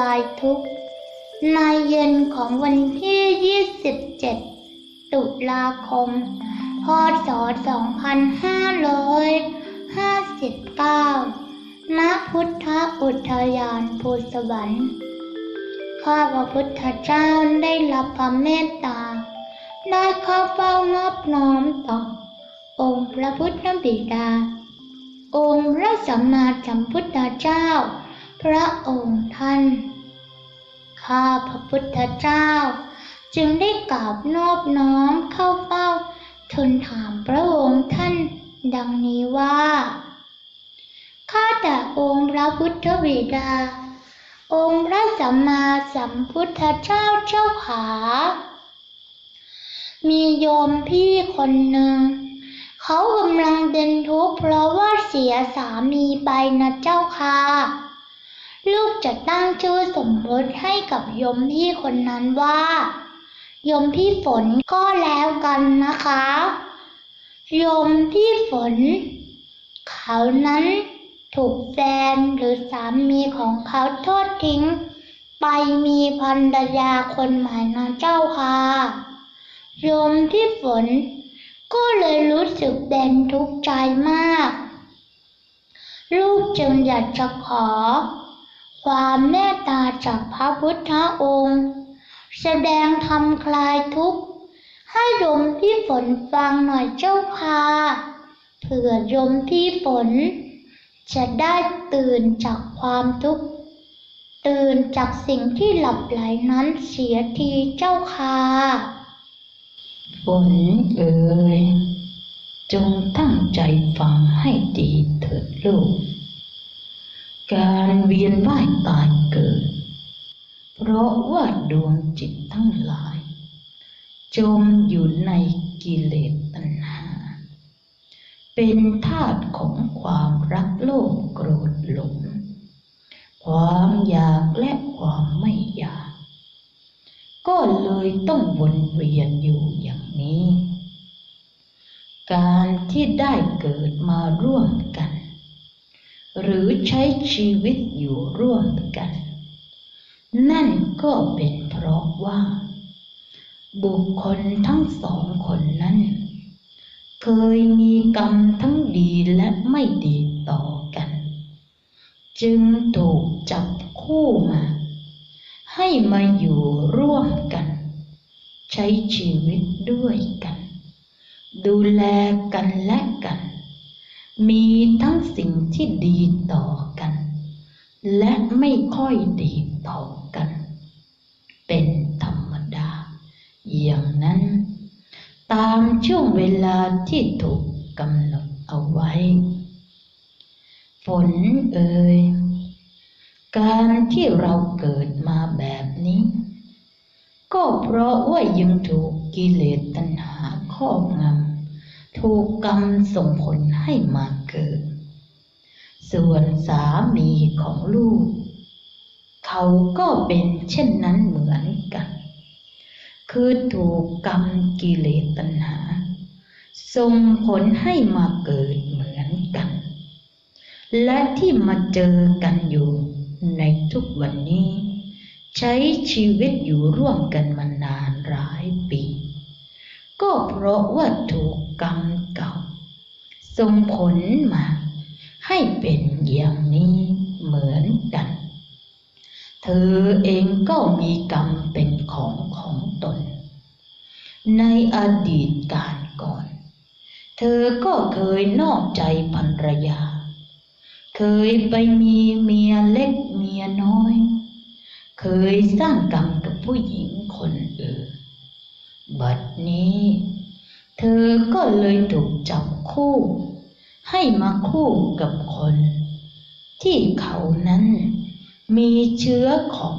ลายทุกข์ในเย็นของวันที่ 27 ตุลาคม พศ 2559 ณ พุทธอุทยานภูสวรรค์ข้าพระพุทธเจ้าได้รับพระเมตตา ได้เข้าเฝ้านอบน้อมต่อ องค์พระพุทธบิดา องค์พระสัมมาสัมพุทธเจ้า พระองค์ท่าน ข้าพระพุทธเจ้า จึงได้กราบนอบน้อมเข้าเฝ้าทูลถามพระองค์ท่าน ดังนี้ว่า ข้าแต่องค์พระพุทธบิดา องค์พระสัมมาสัมพุทธเจ้าเจ้าขา มีโยมพี่คนหนึ่งเขากำลังเป็นทุกข์เพราะว่าเสียสามีไปนะเจ้าค่ะ ลูกจะตั้งชื่อสมมติให้กับยมพี่คนนั้นว่า ยมพี่ฝนก็แล้วกันนะคะ ยมพี่ฝน เขานั้นถูกแฟนหรือสามีของเขาทอดทิ้ง ไปมีภรรยาคนใหม่นะเจ้าค่ะโยมพี่ฝน ก็เลยรู้สึกเด่นทุกข์ใจมาก ลูกจึงอยากจะขอ ความเมตตาจากพระพุทธองค์ แสดงธรรมคลายทุกข์ ให้โยมพี่ฝนฟังหน่อยเจ้าค่ะเผื่อโยมพี่ฝน จะได้ตื่นจากความทุกข์ ตื่นจากสิ่งที่หลับไหลนั้นเสียทีเจ้าค่ะฝนเอ๋ยจงตั้งใจฟังให้ดีเถิดลูก การเวียนว่ายตายเกิด เพราะว่าดวงจิตทั้งหลาย จมอยู่ในกิเลสตัณหา เป็นธาตุของความรักโลภโกรธหลง ความอยากและความไม่อยาก ก็เลยต้องวนเวียนอยู่อย่างนี้ การที่ได้เกิดมาร่วมกัน หรือใช้ชีวิตอยู่ร่วมกัน นั่นก็เป็นเพราะว่า บุคคลทั้งสองคนนั้น เคยมีกรรมทั้งดีและไม่ดีต่อกัน จึงถูกจับคู่มา ให้มาอยู่ร่วมกัน ใช้ชีวิตด้วยกัน ดูแลกันและกัน มีทั้งสิ่งที่ดีต่อกัน และไม่ค่อยดีต่อกัน เป็นธรรมดา อย่างนั้น ตามช่วงเวลาที่ถูกกำหนดเอาไว้ ฝนเอ่ยการที่เราเกิดมาแบบนี้ ก็เพราะว่ายังถูกกิเลสตัณหาครอบงำ ถูกกรรมส่งผลให้มาเกิด ส่วนสามีของลูก เขาก็เป็นเช่นนั้นเหมือนกัน คือถูกกรรมกิเลสตัณหา ส่งผลให้มาเกิดเหมือนกัน และที่มาเจอกันอยู่ในทุกวันนี้ ใช้ชีวิตอยู่ร่วมกันมานานหลายปี ก็เพราะว่าถูกกรรมเก่าส่งผลมา ให้เป็นอย่างนี้เหมือนกัน เธอเองก็มีกรรมเป็นของของตน ในอดีตการก่อน เธอก็เคยนอกใจภรรยา เคยไปมีเมียเล็กเมียน้อย เคยสร้างกรรมกับผู้หญิงคนอื่น บัดนี้ เธอก็เลยถูกจับคู่ ให้มาคู่กับคน ที่เขานั้น มีเชื้อของ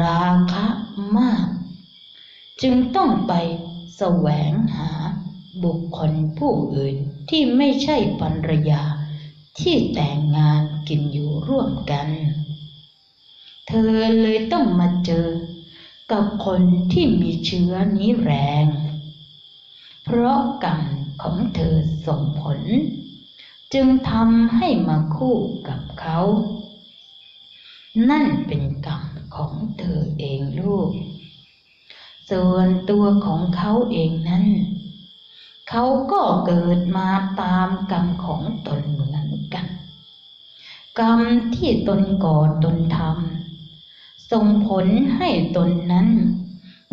ราคะมาก จึงต้องไปแสวงหาบุคคลผู้อื่นที่ไม่ใช่ภรรยา ที่แต่งงานกินอยู่ร่วมกัน เธอเลยต้องมาเจอ กับคนที่มีเชื้อนี้แรง เพราะกรรมของเธอส่งผล จึงทำให้มาคู่กับเขา นั่นเป็นกรรมของเธอเองลูก ส่วนตัวของเขาเองนั้น เขาก็เกิดมาตามกรรมของตนเหมือนกัน กรรมที่ตนก่อตนทำ ส่งผลให้ตนนั้น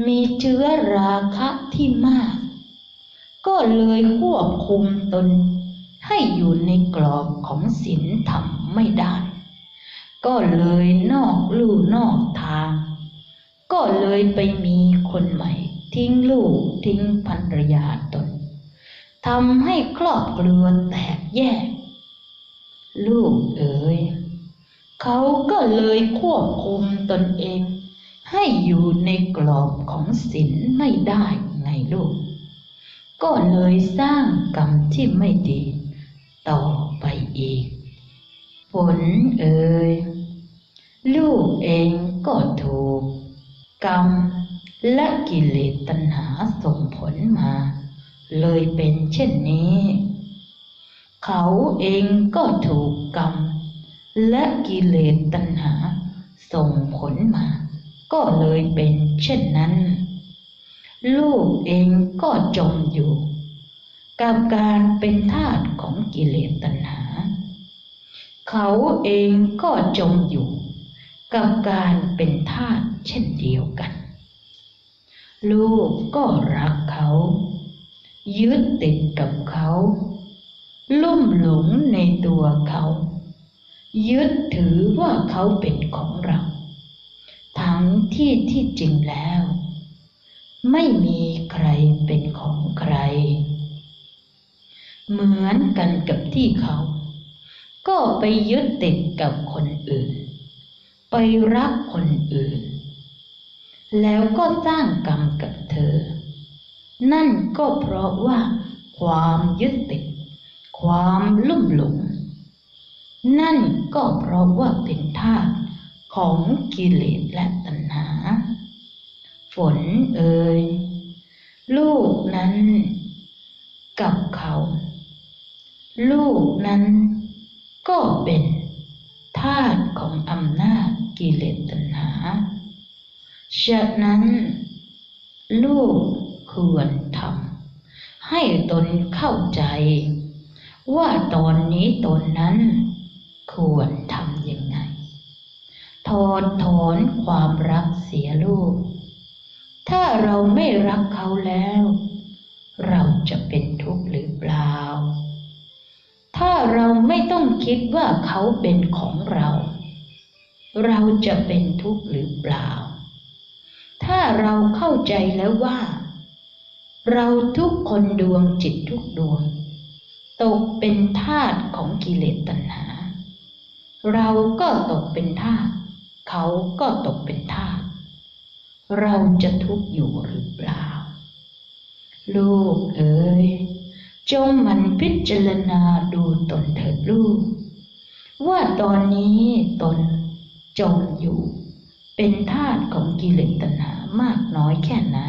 มีเชื้อราคะที่มาก ก็เลยควบคุมตน ให้อยู่ในกรอบของศีลธรรมไม่ได้ ก็เลยนอกลู่นอกทาง ก็เลยไปมีคนใหม่ ทิ้งลูกทิ้งภรรยาตนทำให้ครอบครัวแตกแยก ลูกเอ๋ย เขาก็เลยควบคุมตนเอง ให้อยู่ในกรอบของศีลไม่ได้ไงลูก ก็เลยสร้างกรรมที่ไม่ดี ต่อไปอีก ผลเอ่ยลูกเองก็ถูก กรรมและกิเลสตัณหาส่งผลมา เลยเป็นเช่นนี้ เขาเองก็ถูกกรรม และกิเลสตัณหา ส่งผลมา ก็เลยเป็นเช่นนั้น ลูกเองก็จมอยู่ กับการเป็นทาสของกิเลสตัณหา เขาเองก็จมอยู่ กับการเป็นทาสเช่นเดียวกัน ลูกก็รักเขา ยึดติดกับเขา ลุ่มหลงในตัวเขา ยึดถือว่าเขาเป็นของเรา ทั้งที่ที่จริงแล้ว ไม่มีใครเป็นของใคร เหมือนกันกับที่เขา ก็ไปยึดติดกับคนอื่น ไปรักคนอื่น แล้วก็สร้างกรรมกับเธอ นั่นก็เพราะว่าความยึดติด ความลุ่มหลง นั่นก็เพราะว่าเป็นทาสของกิเลสและตัณหา ฝนเอ่ยลูกนั้นกับเขา ลูกนั้นก็เป็นทาสของอำนาจกิเลสตัณหาฉะนั้น ลูกควรทำให้ตนเข้าใจ ว่าตอนนี้ตนนั้น ควรทำยังไงถอนถอนความรักเสียลูก ถ้าเราไม่รักเขาแล้ว เราจะเป็นทุกข์หรือเปล่า ถ้าเราไม่ต้องคิดว่าเขาเป็นของเรา เราจะเป็นทุกข์หรือเปล่า ถ้าเราเข้าใจแล้วว่า เราทุกคนดวงจิตทุกดวง ตกเป็นทาสของกิเลสตัณหา เราก็ตกเป็นทาสเขาก็ตกเป็นทาสเราจะทุกข์อยู่หรือเปล่า ลูกเอ๋ยจงมันพิจารณาดูตนเถิดลูก ว่าตอนนี้ตนจมอยู่ เป็นทาสของกิเลสตัณหามากน้อยแค่ไหน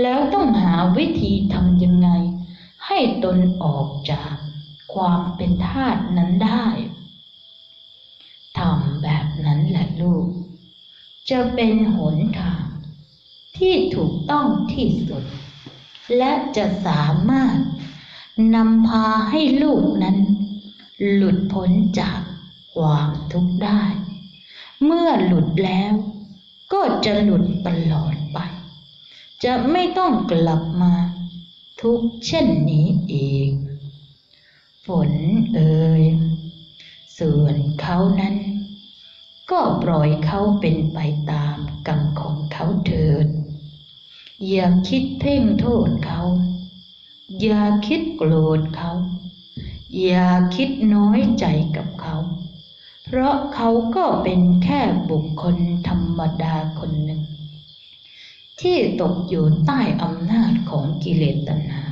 แล้วต้องหาวิธีทำยังไง ให้ตนออกจากความเป็นทาสนั้นได้ทำแบบนั้นแหละลูก จะเป็นหนทางที่ถูกต้องที่สุด และจะสามารถนำพาให้ลูกนั้น หลุดพ้นจากความทุกข์ได้ เมื่อหลุดแล้วก็จะหลุดตลอดไป จะไม่ต้องกลับมาทุกเช่นนี้อีก ฝนเอ่ยส่วนเขานั้น ก็ปล่อยเขาเป็นไปตามกรรมของเขาเถิด อย่าคิดเพ่งโทษเขา อย่าคิดโกรธเขา อย่าคิดน้อยใจกับเขา เพราะเขาก็เป็นแค่บุคคลธรรมดาคนหนึ่ง ที่ตกอยู่ใต้อำนาจของกิเลสตัณหา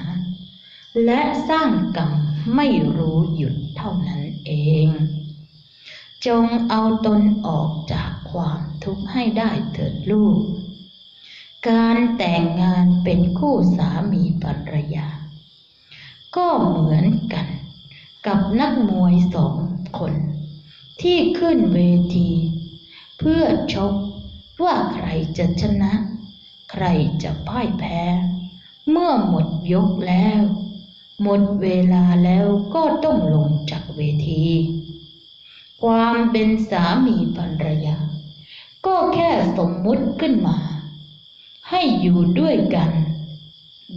และสร้างกรรมไม่รู้หยุดเท่านั้นเอง จงเอาตนออกจากความทุกข์ให้ได้เถิดลูก การแต่งงานเป็นคู่สามีภรรยา ก็เหมือนกันกับนักมวยสองคน ที่ขึ้นเวที เพื่อชกว่าใครจะชนะ ใครจะพ่ายแพ้ เมื่อหมดยกแล้ว หมดเวลาแล้วก็ต้องลงจากเวที ความเป็นสามีภรรยา ก็แค่สมมุติขึ้นมา ให้อยู่ด้วยกัน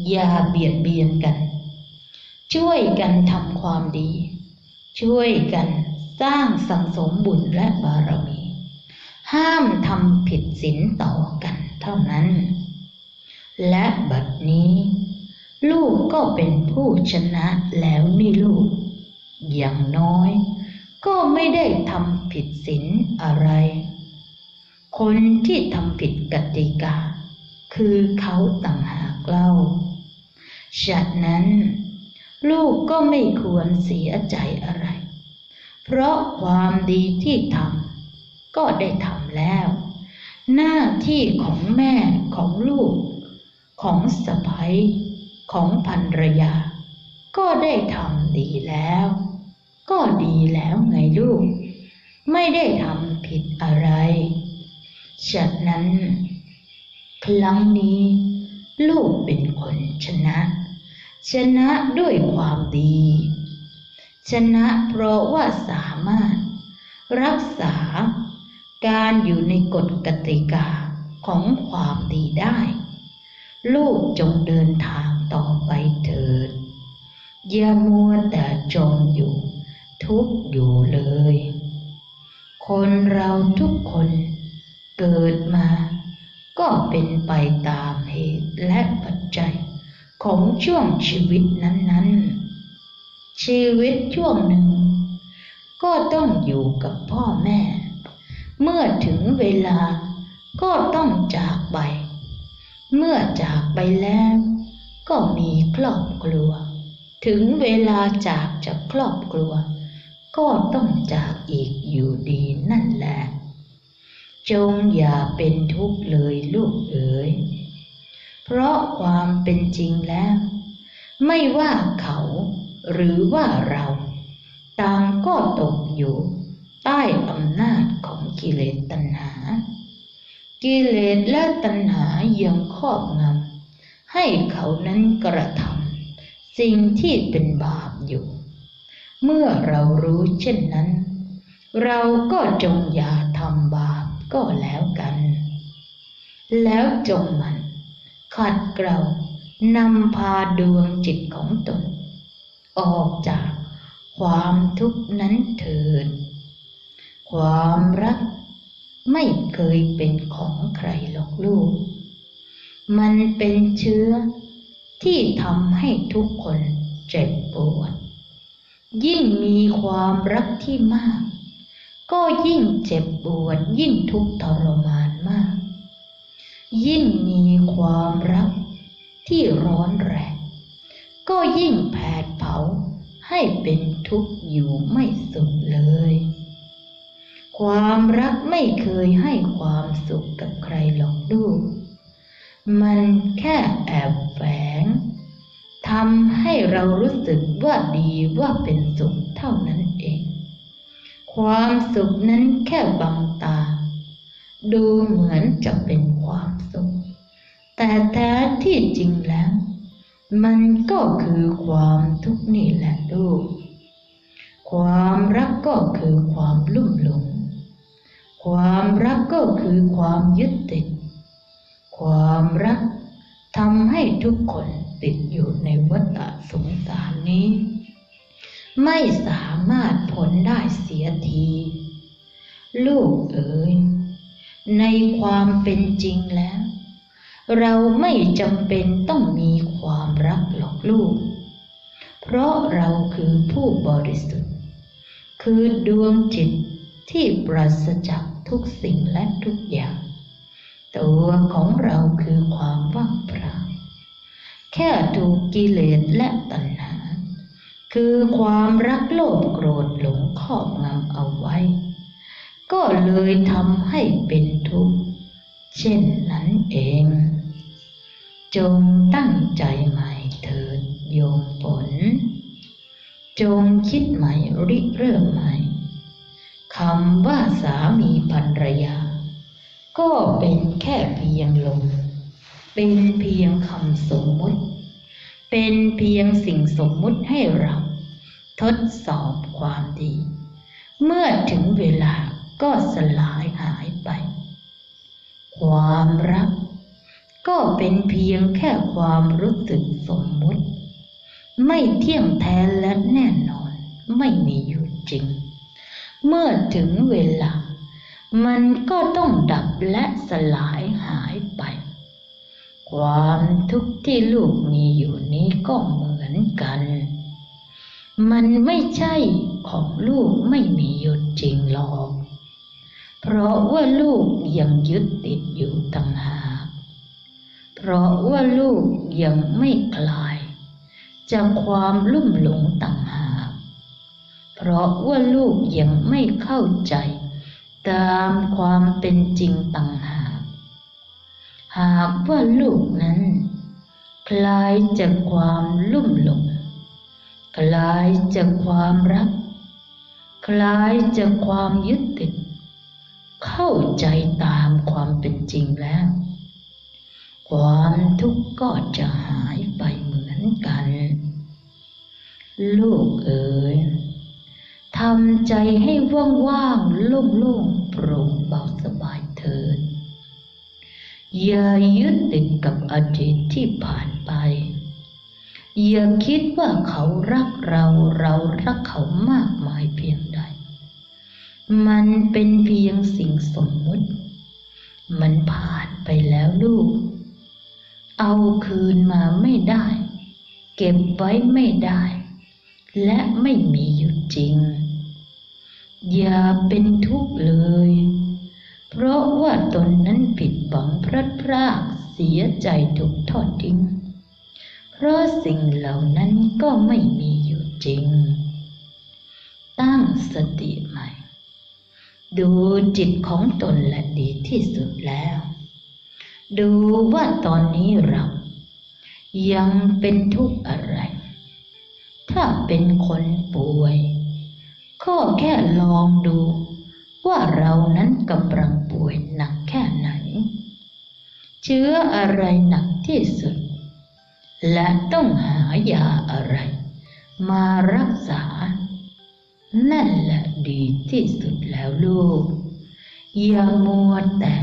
อย่าเบียดเบียนกัน ช่วยกันทำความดี ช่วยกันสร้างสังสมบุญและบารมี ห้ามทำผิดศีลต่อกันเท่านั้น และบัดนี้ ลูกก็เป็นผู้ชนะแล้วนี่ลูก อย่างน้อย ก็ไม่ได้ทำผิดศีลอะไร คนที่ทำผิดกติกา คือเขาต่างหากเล่าฉะนั้น ลูกก็ไม่ควรเสียใจอะไร เพราะความดีที่ทำก็ได้ทำแล้ว หน้าที่ของแม่ของลูก ของสะใภ้ของภรรยา ก็ได้ทำดีแล้ว ก็ดีแล้วไงลูก ไม่ได้ทำผิดอะไรฉะนั้น ครั้งนี้ ลูกเป็นคนชนะ ชนะด้วยความดี ชนะเพราะว่าสามารถ รักษาการอยู่ในกฎกติกาของความดีได้ ลูกจงเดินทางต่อไปเถิดอย่ามัวแต่จมอยู่ ทุกข์อยู่เลย คนเราทุกคนเกิดมา ก็เป็นไปตามเหตุและปัจจัยของช่วงชีวิตนั้นๆ ชีวิตช่วงหนึ่ง ก็ต้องอยู่กับพ่อแม่ เมื่อถึงเวลาก็ต้องจากไป เมื่อจากไปแล้ว ก็มีครอบครัว ถึงเวลาจากจากครอบครัว ก็ต้องจากอีกอยู่ดีนั่นแหละ จงอย่าเป็นทุกข์เลยลูกเอ๋ย เพราะความเป็นจริงแล้ว ไม่ว่าเขาหรือว่าเรา ต่างก็ตกอยู่ใต้อำนาจของกิเลสตัณหา กิเลสและตัณหายังครอบงำให้เขานั้นกระทำสิ่งที่เป็นบาปอยู่ เมื่อเรารู้เช่นนั้น เราก็จงอย่าทำบาปก็แล้วกัน แล้วจงมัน ขัดเกลานำพาดวงจิตของตน ออกจากความทุกข์นั้นเถิด ความรักไม่เคยเป็นของใครหรอกลูก มันเป็นเชื้อที่ทำให้ทุกคนเจ็บปวด ยิ่งมีความรักที่มาก ก็ยิ่งเจ็บปวดยิ่งทุกข์ทรมานมาก ยิ่งมีความรักที่ร้อนแรง ก็ยิ่งแผดเผาให้เป็นทุกข์อยู่ไม่สุขเลย ความรักไม่เคยให้ความสุขกับใครหรอกลูก มันแค่แอบแฝง ทำให้เรารู้สึกว่าดีว่าเป็นสุขเท่านั้นเอง ความสุขนั้นแค่บังตา ดูเหมือนจะเป็นความสุข แต่แท้ที่จริงแล้ว มันก็คือความทุกข์นี่แหละลูก ความรักก็คือความลุ่มหลง ความรักก็คือความยึดติด ความรัก ทำให้ทุกคนติดอยู่ในวัฏสงสารนี้ ไม่สามารถพ้นได้เสียที ลูกเอ๋ยในความเป็นจริงแล้ว เราไม่จำเป็นต้องมีความรักหรอกลูก เพราะเราคือผู้บริสุทธิ์ คือดวงจิตที่ปราศจากทุกสิ่งและทุกอย่าง ตัวของเราคือความว่างเปล่า แค่ถูกกิเลสและตัณหา คือความรักโลภโกรธหลงครอบงำเอาไว้ ก็เลยทำให้เป็นทุกข์ เช่นนั้นเอง จงตั้งใจใหม่เถิดโยมฝนจงคิดใหม่ริเริ่มใหม่คำว่าสามีภรรยา ก็เป็นแค่เพียงลม เป็นเพียงคำสมมุติ เป็นเพียงสิ่งสมมุติให้เรา ทดสอบความดี เมื่อถึงเวลาก็สลายหายไป ความรัก ก็เป็นเพียงแค่ความรู้สึกสมมุติ ไม่เที่ยงแท้และแน่นอน ไม่มีอยู่จริง เมื่อถึงเวลา มันก็ต้องดับและสลายหายไป ความทุกข์ที่ลูกมีอยู่นี้ก็เหมือนกัน มันไม่ใช่ของลูกไม่มีอยู่จริงหรอก เพราะว่าลูกยังยึดติดอยู่ต่างหากเพราะว่าลูกยังไม่คลาย จากความลุ่มหลงต่างหาก เพราะว่าลูกยังไม่เข้าใจ ตามความเป็นจริงต่างหากหากว่าลูกนั้น คลายจากความลุ่มหลงคลายจากความรัก คลายจากความยึดติด เข้าใจตามความเป็นจริงแล้ว ความทุกข์ก็จะหายไปเหมือนกัน ลูกเอ๋ย ทำใจให้ว่างๆโล่งๆโปร่งเบาสบายเถิด อย่ายึดติดกับอดีตที่ผ่านไป อย่าคิดว่าเขารักเราเรารักเขามากมายเพียงใด มันเป็นเพียงสิ่งสมมุติ มันผ่านไปแล้วลูก เอาคืนมาไม่ได้ เก็บไว้ไม่ได้ และไม่มีอยู่จริง อย่าเป็นทุกข์เลย เพราะว่าตนนั้นผิดหวังพลัดพรากเสียใจถูกทอดทิ้ง เพราะสิ่งเหล่านั้นก็ไม่มีอยู่จริง ตั้งสติใหม่ ดูจิตของตนและดีที่สุดแล้ว ดูว่าตอนนี้เรายังเป็นทุกข์อะไร ถ้าเป็นคนป่วย ก็แค่ลองดู ว่าเรานั้นกำลังป่วยหนักแค่ไหน เชื้ออะไรหนักที่สุด และต้องหายาอะไร มารักษา นั่นแหละดีที่สุดแล้วลูก อย่ามัวแต่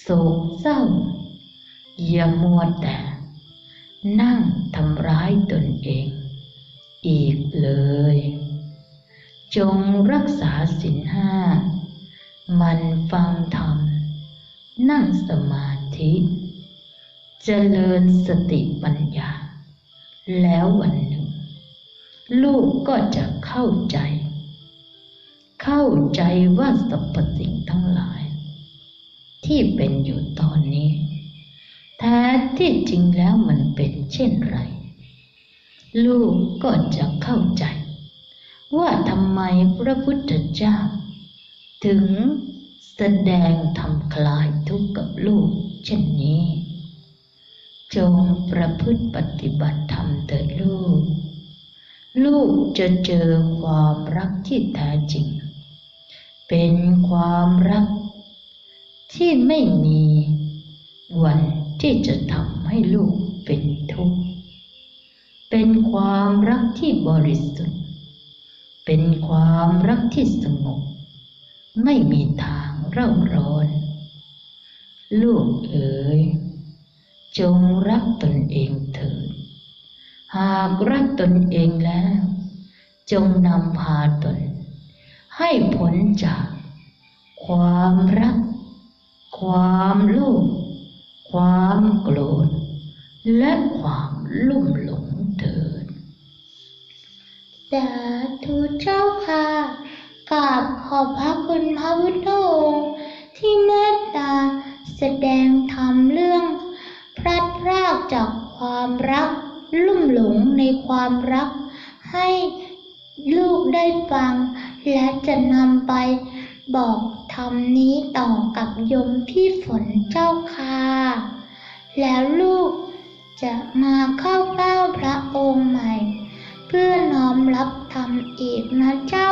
โศกเศร้า อย่ามัวแต่ นั่งทำร้ายตนเอง จงรักษาศีลห้า มันฟังธรรม นั่งสมาธิเจริญสติปัญญา แล้ววันหนึ่ง ลูกก็จะเข้าใจ เข้าใจว่าสรรพสิ่งทั้งหลาย ที่เป็นอยู่ตอนนี้ แท้ที่จริงแล้วมันเป็นเช่นไร ลูกก็จะเข้าใจ ว่าทำไมพระพุทธเจ้า ถึงแสดงทำคลายทุกข์กับลูกเช่นนี้ จงประพฤติปฏิบัติธรรมเถิดลูก ลูกจะเจอความรักที่แท้จริง เป็นความรักที่ไม่มีวันที่จะทำให้ลูกเป็นทุกข์ เป็นความรักที่บริสุทธิ์ เป็นความรักที่สงบ ไม่มีทางเร่าร้อน ลูกเอ๋ย จงรักตนเองเถิด หากรักตนเองแล้ว จงนำพาตน ให้พ้นจาก ความรัก ความโลภความโกรธและความลุ่มหลง สาธุเจ้าค่ะกราบขอบพระคุณพระพุทธองค์ที่เมตตาแสดงธรรมเรื่อง พลัดพรากจากความรัก ลุ่มหลงในความรัก ให้ลูกได้ฟัง และจะนำไปบอกธรรมนี้ต่อกับยมพี่ฝนเจ้าค่ะ แล้วลูกจะมาเข้าเฝ้าพระองค์ มรั